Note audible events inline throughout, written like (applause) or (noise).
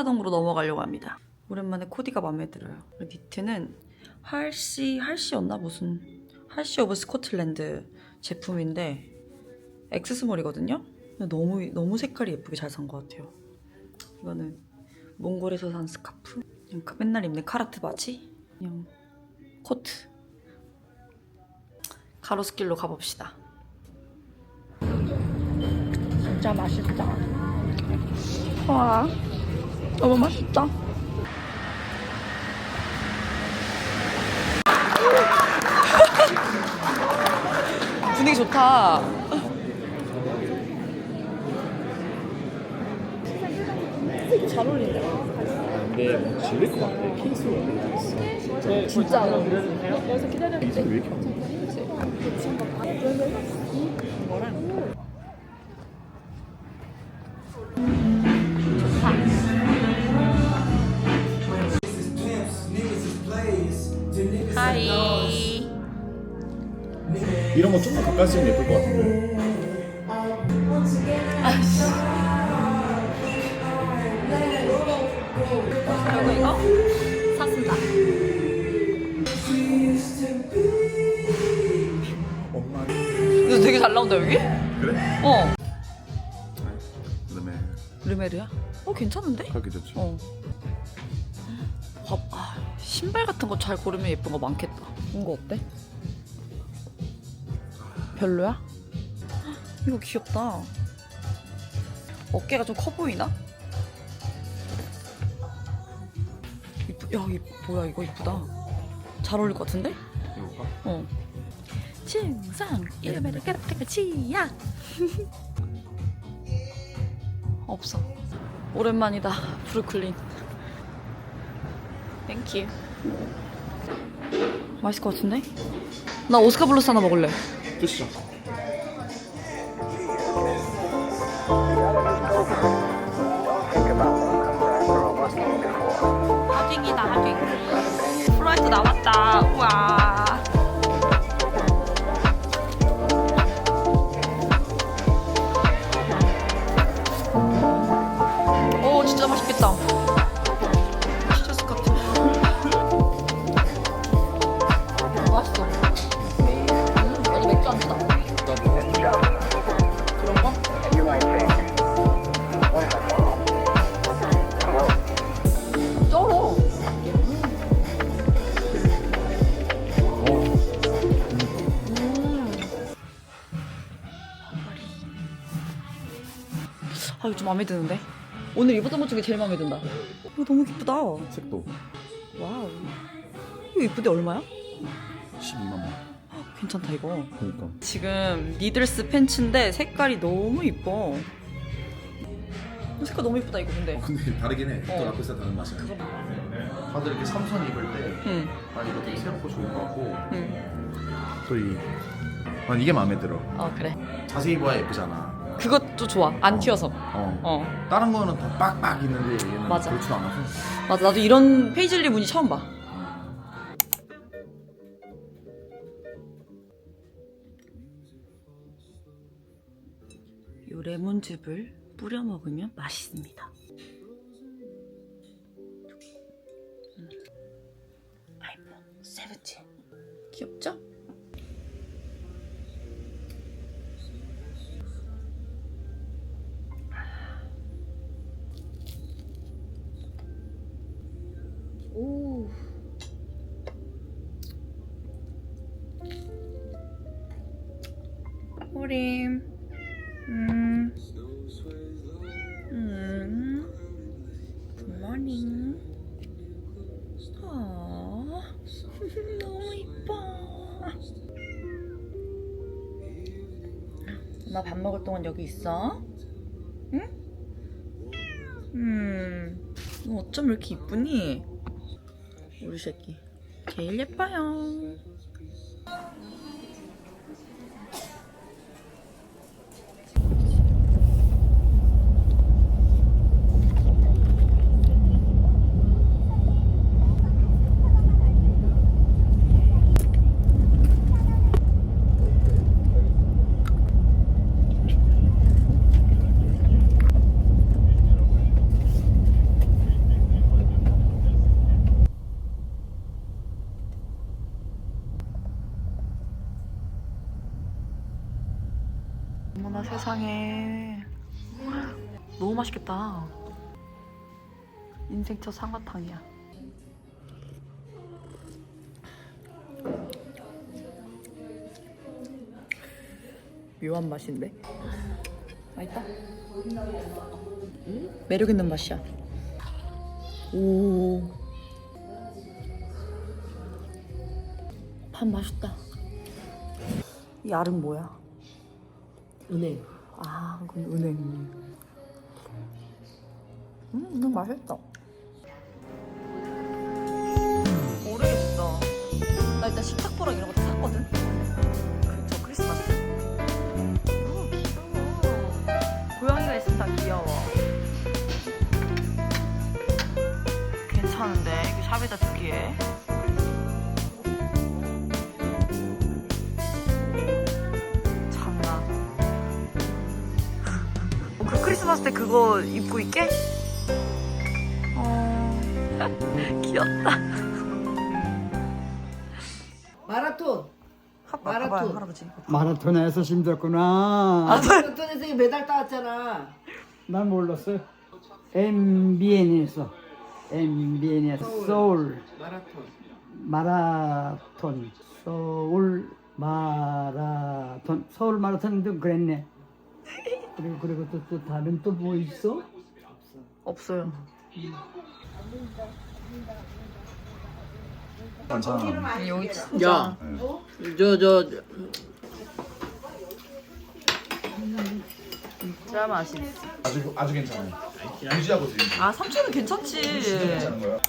차동으로 넘어가려고 합니다. 오랜만에 코디가 마음에 들어요. 니트는 할시, 할시였나? 무슨 할시 오브 스코틀랜드 제품인데 엑스스몰이거든요? 너무, 너무 색깔이 예쁘게 잘 산 것 같아요. 이거는 몽골에서 산 스카프. 그냥 그 맨날 입는 카라트 바지. 그냥 코트. 가로수길로 가봅시다. 진짜 맛있다. 와. 너무 맛있다. (laughs) 분위기 좋다. 잘 어울린다. 근데 뭐 질릴 것 같아. 케이스가 왜 이렇게 있어? 진짜. 케이스가 왜 이렇게 많 이런 거 좀 더 가까이 쓰면 예쁠 것 같은데. 그리고 이거 샀습니다. 엄마. 이거 되게 잘 나온다 여기? 그래? 어. 그다음에 르메르야? 어 괜찮은데? 가기 좋지. 어. 와, 아, 신발 같은 거 잘 고르면 예쁜 거 많겠다. 이거 어때? 별로야? 헉, 이거 귀엽다. 어깨가 좀 커 보이나? 이쁘, 야, 이 뭐야 이거 이쁘다. 잘 어울릴 것 같은데? 이거 어. 증상 이름에를 까르르 치야. (laughs) 없어. 오랜만이다. 브루클린. 땡큐. 맛있을 것 같은데? 나 오스카 블루스 하나 먹을래. 드시죠. 하딩이다 하딩. 프라이트 나왔다. 우와. 마음에 드는데? 오늘 입었던 것 중에 제일 마음에 든다. 이거 너무 예쁘다. 색도 와우. 이거 예쁜데 얼마야? 12만 원. 괜찮다 이거. 그러니까. 지금 니들스 팬츠인데 색깔이 너무 이뻐. 색깔 너무 이쁘다 이거 근데. 근데 다르긴 해. 어. 또 라피스가 다른 맛이야. 다들 이렇게 삼선 입을 때, 응, 아 이거 되게 새롭고 좋은 것 같고, 응. 또 이, 난 이게 마음에 들어. 어 그래. 자세히 봐야 예쁘잖아. 그것도 좋아. 안 튀어서. 어. 어. 다른 거는 다 빡빡 있는데 얘는 맞아. 그렇지도 않아서. 맞아 나도 이런 페이즐리 무늬 처음 봐. 요 레몬즙을 뿌려 먹으면 맛있습니다. 나밥 먹을 동안 여기 있어. 응? 음. 너 어쩜 이렇게 이쁘니? 우리 새끼 제일 예뻐요. 세상에. 너무 맛있겠다. 인생 첫 상어탕이야. 묘한 맛인데? 맛있다. 매력 있는 맛이야. 오. 밥 맛있다. 이 알은 뭐야? 은행. 아, 그건 은행. 음, 은행 맛있다. 모르겠어. 나 일단 식탁보랑 이런 거 다 샀거든. 그저 크리스마스. 어, 귀여워. 고양이가 있으면 다 귀여워. 괜찮은데 이게 샵에다 두기에. 크리스마스 때 그거 입고 있게? 어. (laughs) 귀엽다. 마라톤. 마라톤. 할아버지. 마라톤에서 힘들구나. 아, 마라톤에서 메달 따왔잖아. 난 몰랐어요. MBN에서 MBN에서 서울 마라톤. 마라톤 서울 마라톤 서울 마라톤도 그랬네. 그리고 그리고 또, 또 다른 또 뭐 있어? 없어요. 괜찮아. 여기 진짜. 야, 저, 저, 저, 진짜 맛있어. 아주 아주 괜찮아요. 유지하고 드리는 아, 삼촌은 괜찮지. 괜찮은 거예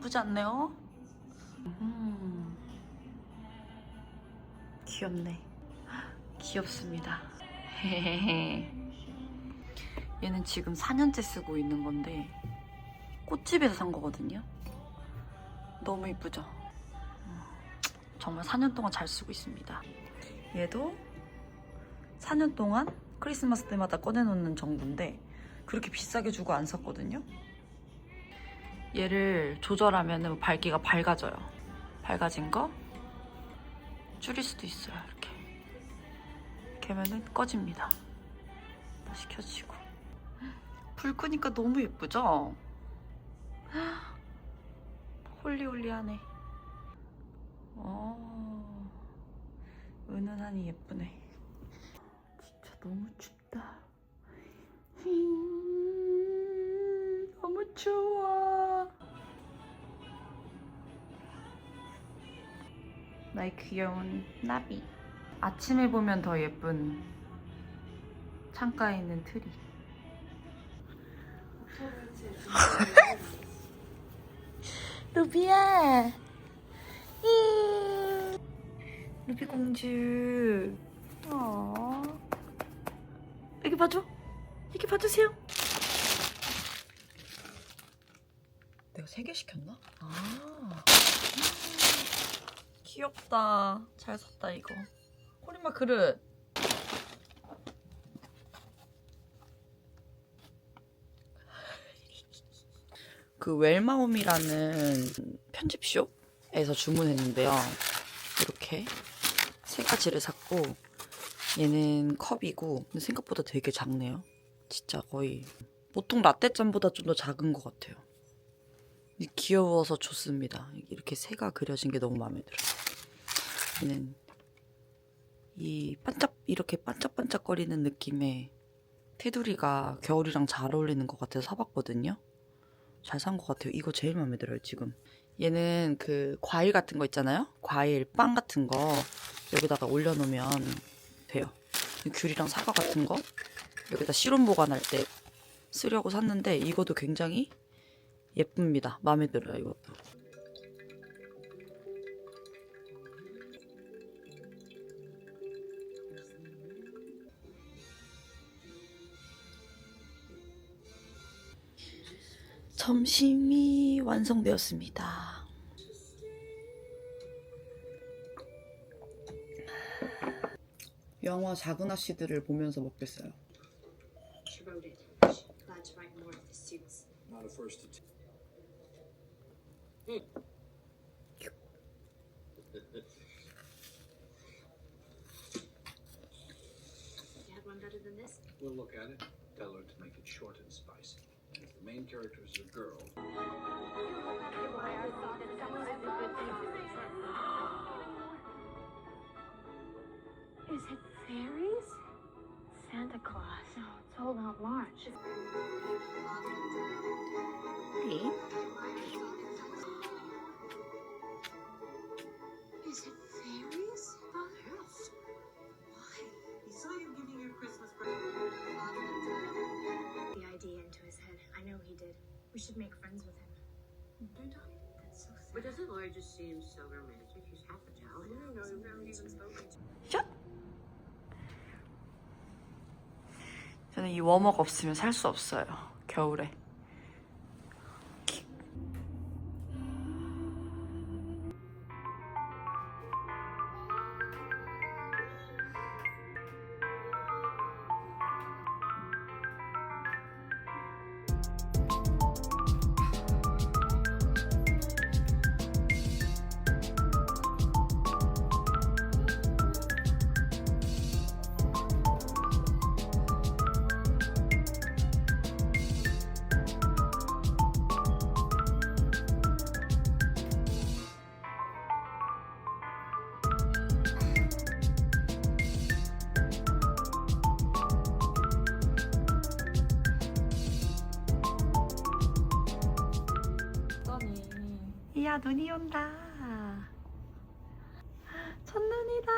나쁘지 않네요. 음. 귀엽네. 귀엽습니다. (laughs) 얘는 지금 4년째 쓰고 있는 건데 꽃집에서 산 거거든요. 너무 이쁘죠? 음, 정말 4년 동안 잘 쓰고 있습니다. 얘도 4년 동안 크리스마스 때마다 꺼내놓는 정도인데 그렇게 비싸게 주고 안 샀거든요. 얘를 조절하면 밝기가 밝아져요. 밝아진 거 줄일 수도 있어요. 이렇게. 이렇게 하면은 꺼집니다. 다시 켜지고. 불 끄니까 너무 예쁘죠? 홀리홀리하네. 어, 은은하니 예쁘네. 진짜 너무 춥다. 음, (laughs) 너무 추워. 나의 귀여운 나비. 아침에 보면 더 예쁜 창가에 있는 트리. (laughs) 루비야. 음. 루비 공주. 어. 여기 봐줘. 여기 봐주세요. 내가 세 개 시켰나? 아. 귀엽다. 잘 샀다 이거. 호리마 그릇. 그 웰마홈이라는 편집숍에서 주문했는데요. 이렇게 세 가지를 샀고 얘는 컵이고 생각보다 되게 작네요. 진짜 거의 보통 라떼잔보다 좀 더 작은 것 같아요. 귀여워서 좋습니다. 이렇게 새가 그려진 게 너무 마음에 들어요. 얘는 이 반짝 이렇게 반짝반짝거리는 느낌의 테두리가 겨울이랑 잘 어울리는 것 같아서 사봤거든요. 잘 산 것 같아요. 이거 제일 마음에 들어요 지금. 얘는 그 과일 같은 거 있잖아요. 과일 빵 같은 거 여기다가 올려놓으면 돼요. 귤이랑 사과 같은 거 여기다 실온 보관할 때 쓰려고 샀는데 이것도 굉장히 예쁩니다. 마음에 들어요, 이것도. 점심이 완성되었습니다. 영화 작은 아씨들을 보면서 먹겠어요. It's all about March. Is it fairies? Father? Why? He saw you giving your Christmas present. The idea into his head. I know he did. We should make friends with him. Don't I? That's so sad. But doesn't Laura just seem so romantic? She's half Italian. I don't know, we've never even spoken to 저는 이 워머가 없으면 살 수 없어요. 겨울에. 이야 눈이 온다. 첫눈이다.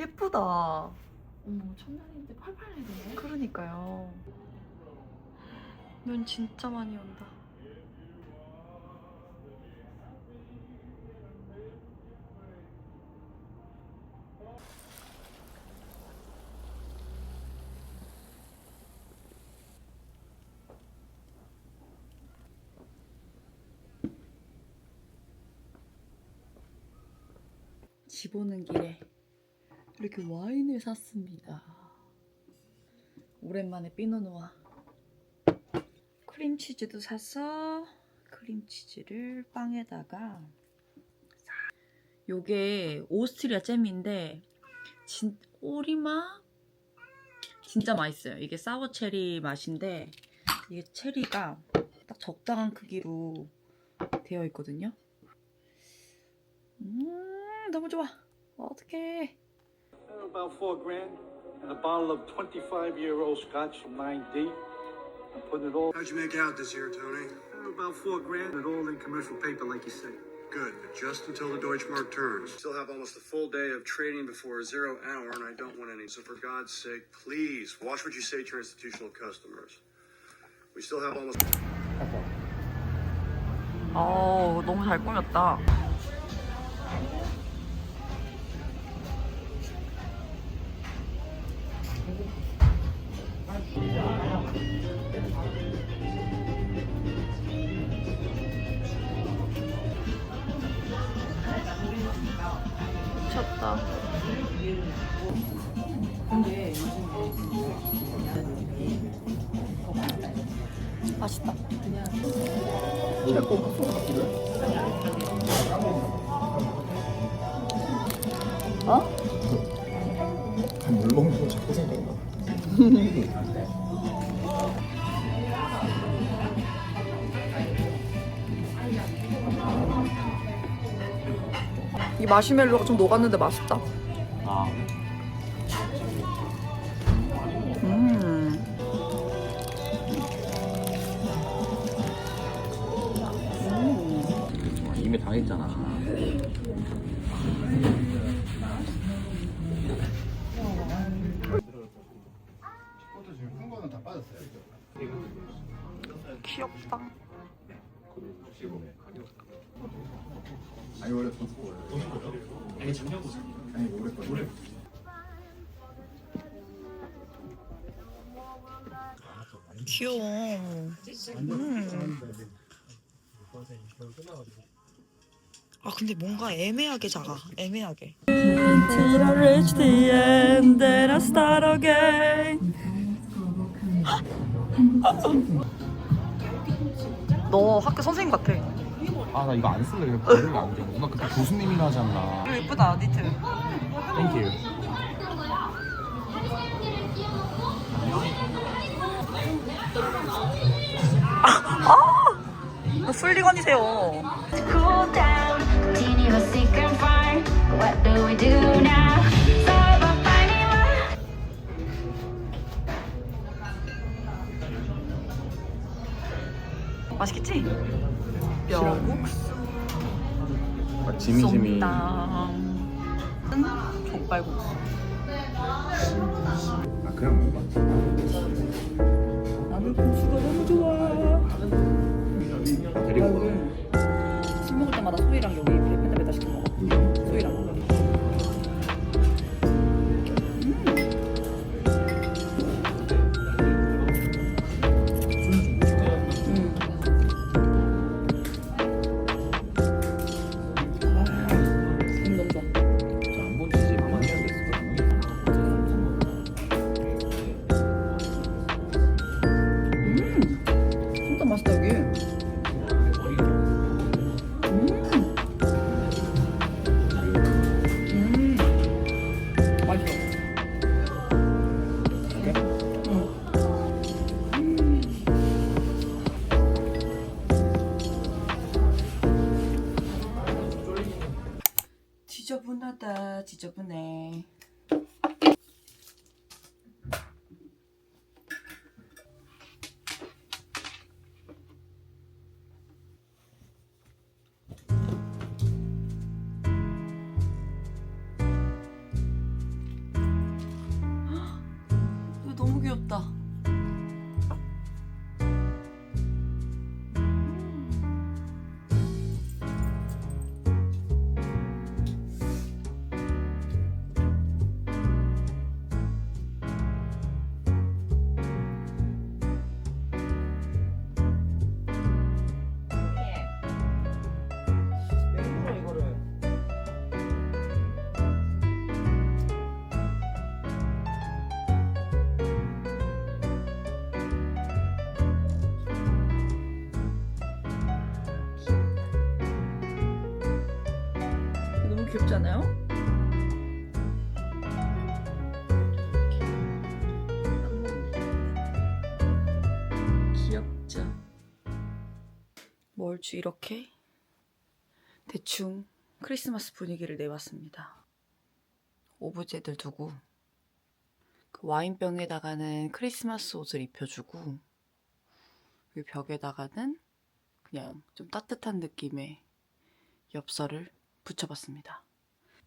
예쁘다. 어머 첫날인데 팔팔 내리네. 그러니까요. 눈 진짜 많이 온다. 집 오는 길에 이렇게 와인을 샀습니다. 오랜만에 피노누아. 크림치즈도 사서 크림치즈를 빵에다가 싹. 요게 오스트리아 잼인데 진 오리맛 진짜 맛있어요. 이게 사워 체리 맛인데 이게 체리가 딱 적당한 크기로 되어 있거든요. 음 너무 좋아. 어떡해. About four grand and a bottle of 25 year old scotch from 9D. I'm putting it all How'd you make out this year, Tony? about four grand and all in commercial paper, like you say. Good, but just until the Deutschmark turns. Still have almost a full day of trading before a zero hour, and I don't want any. So, for God's sake, please watch what you say to your institutional customers. We still have almost. 어 너무 잘 꾸몄다. 미쳤다. 맛있다. 물 먹는 거 자꾸 생각나. 이 마시멜로가 좀 녹았는데 맛있다. 아, 음. 이미 당했잖아. 그것도 지금 큰 거는 다 빠졌어요. 귀엽다. 아니 원래 돈 거예요. 아니 작년 거. 아니 올해 거. 올해. 귀여워. 음. 아 근데 뭔가 애매하게 작아. 애매하게. 너 학교 선생님 같아. 아 나 이거 안 쓸래 이거 버리면 안 돼. 누나 그때 교수님이라 하지 않나. 이거 예쁘다 니트. 땡큐. 너 슬리건이세요. Cool down. Do you need a secret find? What do we do 맛있겠지? 뼈국수. 아, 지미지미. som당. 족발국수. 아 그냥 먹어봐. 지저분하다 지저분해. 않아요? 귀엽죠? 뭘주 이렇게 대충 크리스마스 분위기를 내봤습니다. 오브제들 두고 그 와인병에다가는 크리스마스 옷을 입혀주고 그 벽에다가는 그냥 좀 따뜻한 느낌의 엽서를 붙여봤습니다.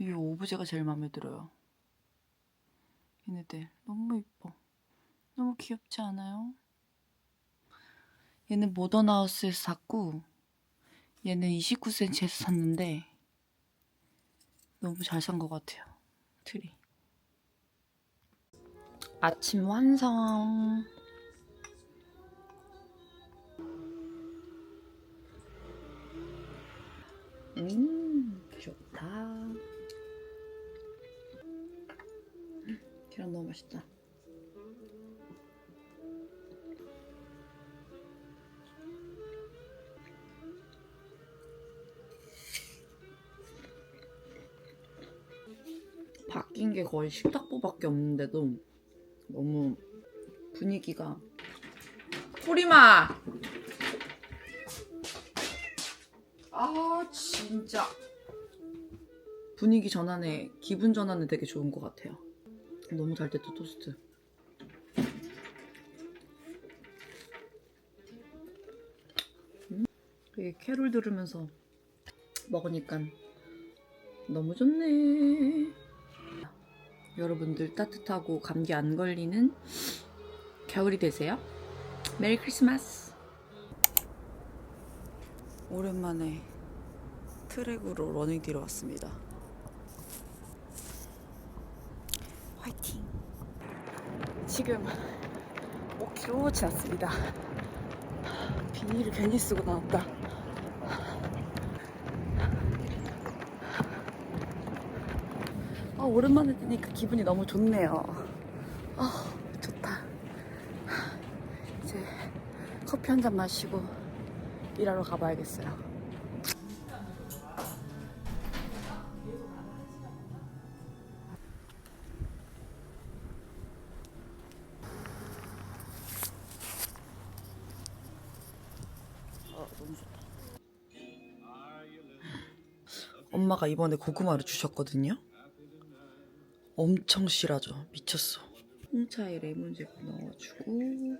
이 오브제가 제일 마음에 들어요. 얘네들 너무 이뻐. 너무 귀엽지 않아요? 얘는 모던하우스에서 샀고 얘는 29cm에서 샀는데 너무 잘 산 것 같아요. 트리. 아침 완성. 음, 좋다. 계란 너무 맛있다. 바뀐 게 거의 식탁보밖에 없는데도 너무 분위기가 소리마! 아 진짜 분위기 전환에 기분 전환에 되게 좋은 것 같아요 너무 잘 됐다 토스트 음? 이게 캐롤 들으면서 먹으니까 너무 좋네 여러분들 따뜻하고 감기 안 걸리는 겨울이 되세요. 메리 크리스마스. 오랜만에 트랙으로 러닝 뛰러 왔습니다. 화이팅! 지금 뭐 5km 지났습니다. 비닐을 괜히 쓰고 나왔다. 아, 오랜만에 뛰니까 기분이 너무 좋네요. 아, 좋다. 이제 커피 한 잔 마시고 일하러 가봐야겠어요. 엄마가 이번에 고구마를 주셨거든요. 엄청 실하죠. 미쳤어. 홍차에 레몬즙 넣어주고.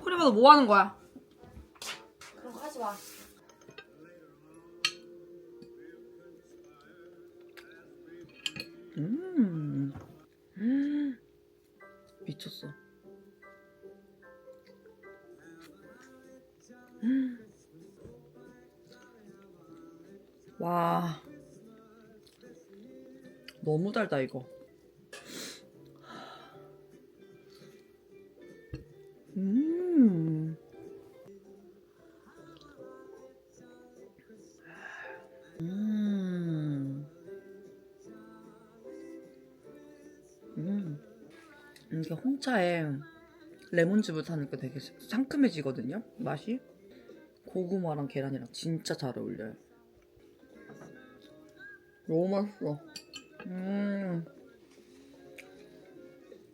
호리마 너뭐 하는 거야? 그런 거 하지 마. 음. 음. 미쳤어. 음. 와. 너무 달다, 이거. 음. 음. 음. 이게 홍차에 레몬즙을 타니까 되게 상큼해지거든요. 맛이. 고구마랑 계란이랑 진짜 잘 어울려요. 너무 맛있어. 음.